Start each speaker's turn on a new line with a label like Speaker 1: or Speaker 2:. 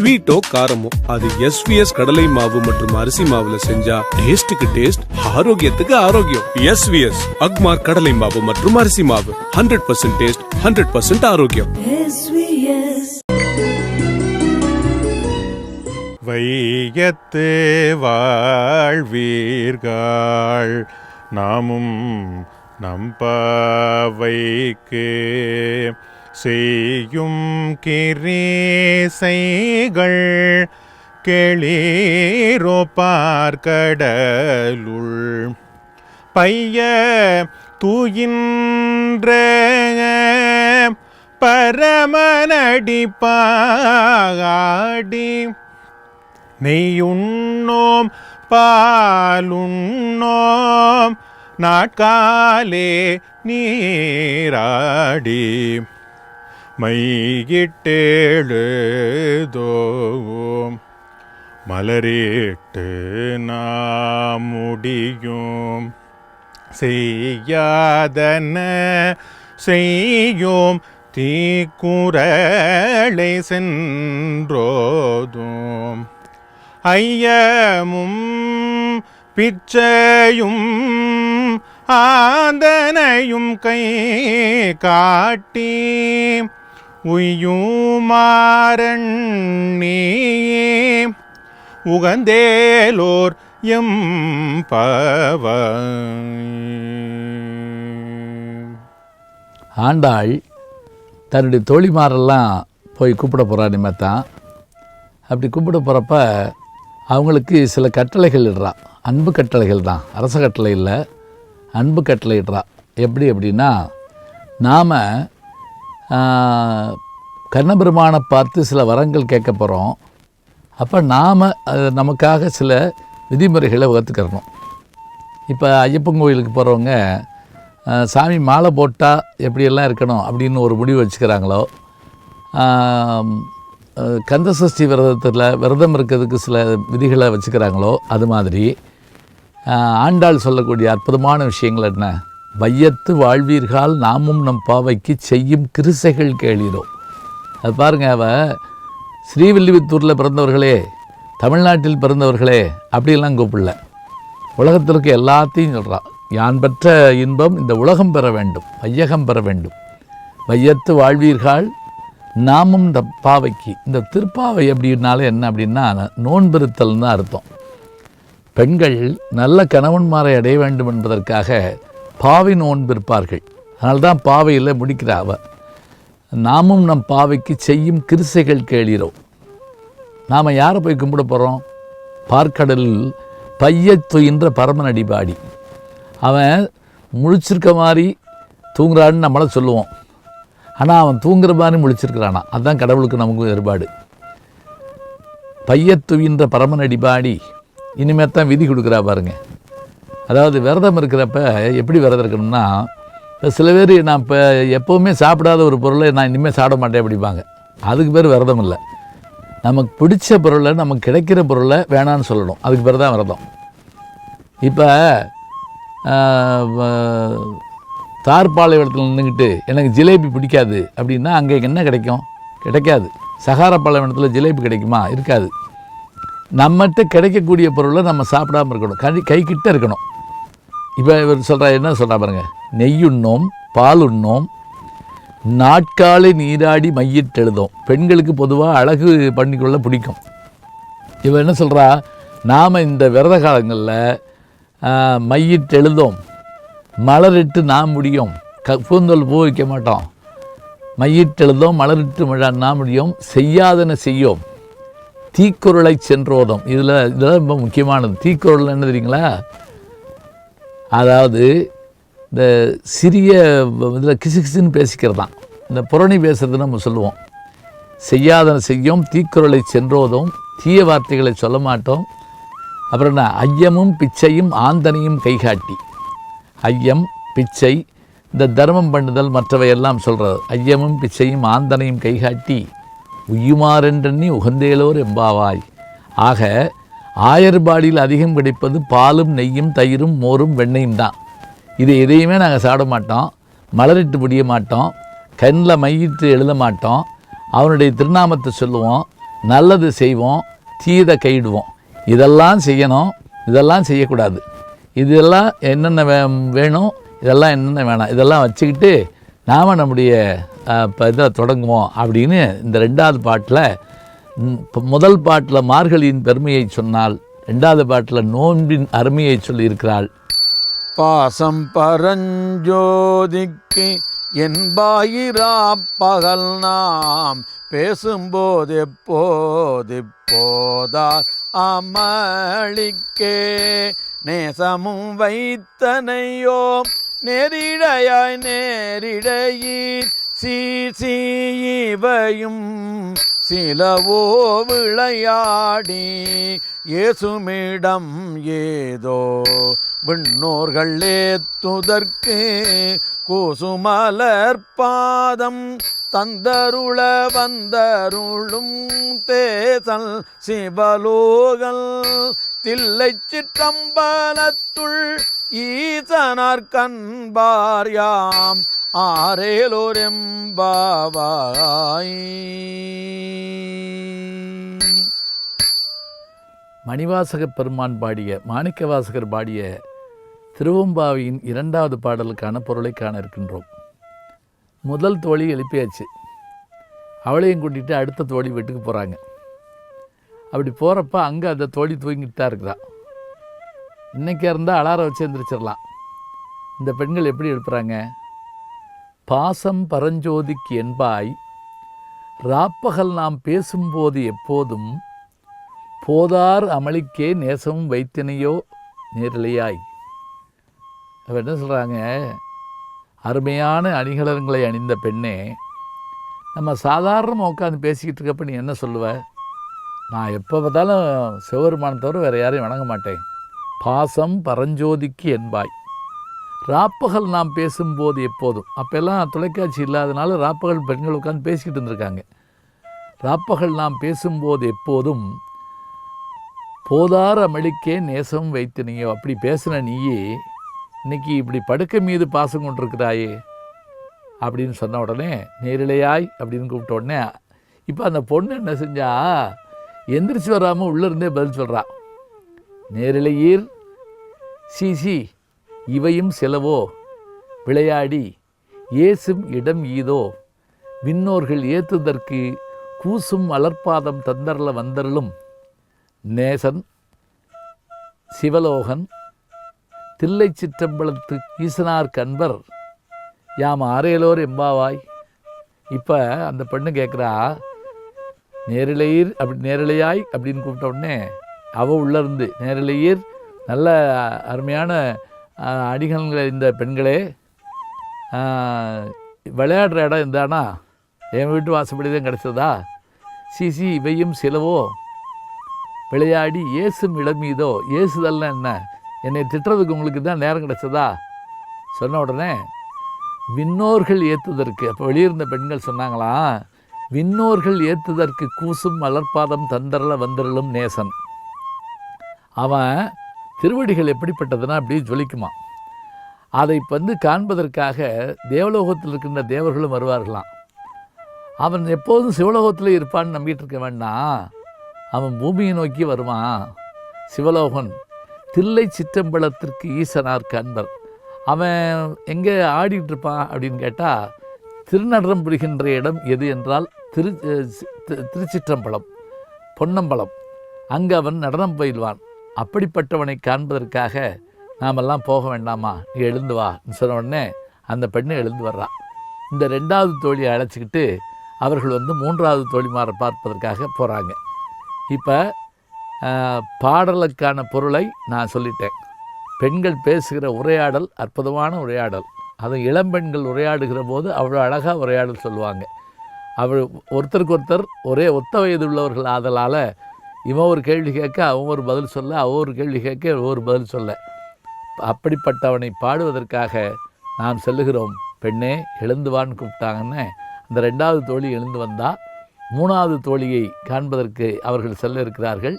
Speaker 1: ஸ்வீட்டோ காரமோ அது எஸ்விஎஸ் கடலை மாவு மற்றும் அரிசி மாவுல செஞ்சா டேஸ்டுக்கு டேஸ்ட் ஆரோக்கியத்துக்கு ஆரோக்கியம். எஸ்விஎஸ் அக்மார் கடலை மாவு மற்றும் அரிசி மாவு. Hundred percent taste hundred percent ஆரோக்கியம்.
Speaker 2: வையத்து வாழ்வீர்கள் நாமும் நம்பவைக்கு செய்யும் கிரேசைகள் கெளீரோ பார்க்கடலுள். பைய தூயின்ற பரமனடி பாடி நெய்யுண்ணோம் பாலுண்ணோம் நாட்காலே நீராடி. மையிட்டெழுதோம் மலரிட்டு நாம் முடியும் செய்யாதன செய்யோம் தீக்குறளை சென்றோதும். ஐயமும் பிச்சையும் ஆந்தனையும் கை காட்டி உய்யுமாறண்ணீ உகந்தேலோர் எம் பவ.
Speaker 3: ஆண்டாள் தன்னுடைய தோழிமாரெல்லாம் போய் கூப்பிட போகிறா நிமித்தான் அப்படி கூப்பிட போகிறப்ப அவங்களுக்கு சில கட்டளைகள் இடுறா. அன்பு கட்டளைகள் தான். அரச கட்டளை இல்லை. அன்பு கட்டளை இடுறா. எப்படி அப்படின்னா நாம் கண்ணபெருமானை பார்த்து சில வரங்கள் கேட்க போகிறோம் அப்போ நாம் நமக்காக சில விதிமுறைகளை வகுத்துக்கிறணும். இப்போ ஐயப்பன் கோயிலுக்கு போகிறவங்க சாமி மாலை போட்டால் எப்படியெல்லாம் இருக்கணும் அப்படின்னு ஒரு முடிவு வச்சுக்கிறாங்களோ கந்தசஷ்டி கந்த சஷ்டி விரதத்தில் விரதம் இருக்கிறதுக்கு சில விதிகளை வச்சுக்கிறாங்களோ அது மாதிரி. ஆண்டாள் சொல்லக்கூடிய அற்புதமான விஷயங்கள் என்ன? வையத்து வாழ்வீர்கள் நாமும் நம் பாவைக்கு செய்யும் கிருசைகள் கேளீரோ அது பாருங்க அவ ஸ்ரீவில்லிபுத்தூரில் பிறந்தவர்களே தமிழ்நாட்டில் பிறந்தவர்களே அப்படிலாம் கூப்பிடல. உலகத்திற்கு எல்லாத்தையும் சொல்கிறான் யான் பெற்ற இன்பம் இந்த உலகம் பெற வேண்டும் வையகம் பெற வேண்டும். வையத்து வாழ்வீர்கள் நாமும் இந்த பாவைக்கு இந்த திருப்பாவை அப்படின்னாலே என்ன அப்படின்னா நோன்பிருத்தல் தான் அர்த்தம். பெண்கள் நல்ல கணவன்மாரை அடைய வேண்டும் என்பதற்காக பாவை நோன்பிருப்பார்கள் அதனால்தான் பாவையில் முடிக்கிற அவ. நாமும் நம் பாவைக்கு செய்யும் கிருசைகள் கேளீரோ. நாம் யாரை போய் கும்பிட போகிறோம் பார்க்கடலில் பையத் துயின்ற பரமன் அடிபாடி. அவன் முழிச்சிருக்க மாதிரி தூங்குறான்னு நம்மளை சொல்லுவோம். ஆனால் அவன் தூங்குற மாதிரி முழிச்சிருக்கிறானா? அதுதான் கடவுளுக்கு நமக்கு வேறுபாடு பையத் துயின்ற பரமன் அடிபாடி இனிமேல் தான் விதி கொடுக்குறா பாருங்கள் அதாவது விரதம் இருக்கிறப்ப எப்படி விரதம் இருக்கணும்னா சில பேர் நான் இப்போ எப்போவுமே சாப்பிடாத ஒரு பொருளை நான் இனிமேல் சாப்பிட மாட்டேன் அப்படிம்பாங்க. அதுக்கு பேர் விரதம் இல்லை. நமக்கு பிடிச்ச பொருளை நமக்கு கிடைக்கிற பொருளை வேணான்னு சொல்லணும். அதுக்கு பேர் தான் விரதம். இப்போ தார்பாளையத்தில் நின்றுக்கிட்டு எனக்கு ஜிலேபி பிடிக்காது அப்படின்னா அங்கே என்ன கிடைக்கும்? கிடைக்காது. சகார பாலைவனத்தில் ஜிலேபி கிடைக்குமா? இருக்காது. நம்மகிட்ட கிடைக்கக்கூடிய பொருளை நம்ம சாப்பிடாம இருக்கணும். கை கைக்கிட்ட இருக்கணும். இப்போ இவர் சொல்கிறா என்ன சொல்கிறா பாருங்க. நெய்யுண்ணோம் பால் உண்ணோம் நாட்காலை நீராடி மையிட்டெழுதோம் பெண்களுக்கு பொதுவாக அழகு பண்ணிக்கொள்ள பிடிக்கும். இவன் என்ன சொல்கிறா நாம் இந்த விரத காலங்களில் மையிட்டு எழுதோம் மலரிட்டு நாம் முடியும். க பூந்தோல் பூ வைக்க மாட்டோம். மையிட்டெழுதோம் மலரிட்டு மழ நாம் முடியும். செய்யாதன செய்யும். தீக்குறளை சென்றோதம். இதில் இதெல்லாம் ரொம்ப முக்கியமானது. தீக்குறள் என்ன தெரியுங்களா? அதாவது இந்த சிறிய இதில் கிசுகிசுன்னு பேசிக்கிறதான் இந்த புரணி பேசுறதுன்னு நம்ம சொல்லுவோம். செய்யாதன செய்யும் தீக்குறளை சென்றோதும் தீய வார்த்தைகளை சொல்ல மாட்டோம். அப்புறம் என்ன? ஐயமும் பிச்சையும் ஆந்தனையும் கைகாட்டி. ஐயம் பிச்சை இந்த தர்மம் பண்ணுதல் மற்றவையெல்லாம் சொல்கிறது ஐயமும் பிச்சையும் ஆந்தனையும் கைகாட்டி. உய்யுமாறென்றெண்ணி உகந்தேலோர் எம்பாவாய். ஆக ஆயர்பாடியில் அதிகம் கிடைப்பது பாலும் நெய்யும் தயிரும் மோரும் வெண்ணெயும் தான். இது எதையுமே நாங்கள் சாப்பிட மாட்டோம். மலரிட்டு முடிய மாட்டோம். கண்ணில் மையிட்டு எழுத மாட்டோம். அவனுடைய திருநாமத்தை சொல்லுவோம். நல்லது செய்வோம். தீதை கையிடுவோம். இதெல்லாம் செய்யணும். இதெல்லாம் செய்யக்கூடாது. இதெல்லாம் என்னென்ன வே வேணும்? இதெல்லாம் என்னென்ன வேணாம்? இதெல்லாம் வச்சுக்கிட்டு நாம் நம்முடைய இப்போ இதை தொடங்குவோம் அப்படின்னு இந்த ரெண்டாவது பாட்டில் முதல் பாட்டில் மார்கழியின் பெருமையை சொன்னால் ரெண்டாவது பாட்டில் நோன்பின் அருமையை சொல்லியிருக்கிறாள்.
Speaker 4: பாசம் பரஞ்சோதிக்கு என்பாயிரா பகல் நாம் பேசும்போது எப்போது போதார் அமளிக்கே. நேசமும் வைத்தனையோ நெரிடையாய் நேரிடையீர். இவையும் சிலவோ விளையாடி இயேசுமிடம் ஏதோ விண்ணோர்கள் ஏத்துதற்கு கூசுமலர் பாதம் தந்தருள வந்தருளும் தேசல் சிவலோகல் தில்லை சிற்றம்பலத்துள் ஈசனார் கண்பார் யாம் ஆரேலோரெம்பாவாய்
Speaker 3: மணிவாசக பெருமான் பாடிய மாணிக்கவாசகர் பாடிய திருவம்பாவியின் இரண்டாவது பாடலுக்கான பொருளை காண இருக்கின்றோம். முதல் தோழி எழுப்பியாச்சு. அவளையும் கூட்டிகிட்டு அடுத்த தோழி வீட்டுக்கு போகிறாங்க அப்படி போகிறப்ப அங்கே அந்த தோழி தூங்கிட்டு தான் இருக்கிறா இன்றைக்கி இருந்தால் அலாரம் வச்சு எந்திரிச்சிடலாம் இந்த பெண்கள் எப்படி எழுப்புறாங்க? பாசம் பரஞ்சோதிக்கு என்பாய் ராப்பகல் நாம் பேசும்போது எப்போதும் போதார் அமளிக்கே நேசமும் வைத்தினையோ நேரிலையாய். அவர் என்ன சொல்கிறாங்க அருமையான அணிகலன்களை அணிந்த பெண்ணே நம்ம சாதாரணமாக உட்காந்து பேசிக்கிட்டு இருக்கப்ப நீ என்ன சொல்லுவ? நான் எப்போ பார்த்தாலும் சிவபெருமானை தவிர வேறு யாரையும் வணங்க மாட்டேன். பாசம் பரஞ்சோதிக்கு என்பாய். ராப்பகல் நாம் பேசும்போது எப்போதும் அப்போல்லாம் தொலைக்காட்சி இல்லாதனால ராப்பகல் பெண்கள் உட்காந்து பேசிக்கிட்டு இருந்திருக்காங்க. ராப்பகல் நாம் பேசும்போது எப்போதும் போதார் அமளிக்கே நேசம் வைத்து வைத்தினியோ அப்படி பேசின நீயே இன்னைக்கு இப்படி படுக்கை மீது பாசம் கொண்டிருக்கிறாயே அப்படின்னு சொன்ன உடனே நேரிலையாய் அப்படின்னு கூப்பிட்ட உடனே இப்போ அந்த பொண்ணு என்ன செஞ்சா எந்திரிச்சு வராமல் உள்ளே பதில் சொல்கிறா நேரிலையீர் சிசி இவையும் செலவோ விளையாடி ஏசும் இடம் ஈதோ விண்ணோர்கள் ஏத்துதற்கு கூசும் வளர்ப்பாதம் தந்தரல வந்தருளும் நேசன் சிவலோகன் தில்லை சிற்றம்பலத்து ஈசனார் கண்பர் யாம் ஆரையலோர் எம்பாவாய். இப்போ அந்த பெண்ணு கேட்குறா நேரிலையீர் அப்படி நேரிலையாய் அப்படின்னு கூப்பிட்ட உடனே அவள் உள்ளேருந்து நேரிலையீர் நல்ல அருமையான அடிகள் இந்த பெண்களே விளையாடுற இடம் இருந்தானா என் வீட்டு வாசப்படி தான் கிடச்சதா சிசி இவையும் சிலவோ? விளையாடி ஏசும் இடம் மீதோ ஏசுதல்னா என்ன? என்னை திட்டுறதுக்கு உங்களுக்கு தான் நேரம் கிடச்சதா? சொன்ன உடனே விண்ணோர்கள் ஏற்றுதற்கு அப்போ வெளியிருந்த பெண்கள் சொன்னாங்களாம் விண்ணோர்கள் ஏற்றுதற்கு கூசும் மலர்பாதம் தந்தரல வந்தரலும் நேசன். அவன் திருவடிகள் எப்படிப்பட்டதுன்னா அப்படியே ஜொலிக்குமா அதை வந்து காண்பதற்காக தேவலோகத்தில் இருக்கின்ற தேவர்களும் வருவார்களாம். அவன் எப்போதும் சிவலோகத்தில் இருப்பான்னு நம்பிட்டு இருக்க வேண்டாம். அவன் பூமியை நோக்கி வருவான். சிவலோகன் தில்லை சிற்றம்பலத்திற்கு ஈசனார் கண்பர் அவன் எங்கே ஆடிட்டு இருப்பான் அப்படின்னு கேட்டால் திருநடனம் புரிகின்ற இடம் எது என்றால் திரு திருச்சிற்றம்பலம் பொன்னம்பலம். அங்கே அவன் நடனம் பயில்வான். அப்படிப்பட்டவனை காண்பதற்காக நாமெல்லாம் போக வேண்டாமா? நீ எழுந்து வா சொன்ன உடனே அந்த பெண்ணு எழுந்து வர்றான் இந்த ரெண்டாவது தோழியை அழைச்சிக்கிட்டு அவர்கள் வந்து மூன்றாவது தோழிமாரை பார்ப்பதற்காக போகிறாங்க இப்போ பாடலுக்கான பொருளை நான் சொல்லிட்டேன். பெண்கள் பேசுகிற உரையாடல் அற்புதமான உரையாடல். அது இளம்பெண்கள் உரையாடுகிற போது அவ்வளோ அழகாக உரையாடல் சொல்லுவாங்க. அவள் ஒருத்தருக்கு ஒருத்தர் ஒரே ஒத்த வயது உள்ளவர்கள் ஆதலால் இவன் ஒரு கேள்வி கேட்க அவன் ஒரு பதில் சொல்ல அவ ஒரு கேள்வி கேட்க ஒவ்வொரு ஒரு பதில் சொல்ல. அப்படிப்பட்டவனை பாடுவதற்காக நாம் செல்லுகிறோம். பெண்ணே எழுந்து வான்னு கூப்பிட்டாங்கன்னு அந்த ரெண்டாவது தோழி எழுந்து வந்தால் மூணாவது தோழியை காண்பதற்கு அவர்கள் செல்ல இருக்கிறார்கள்.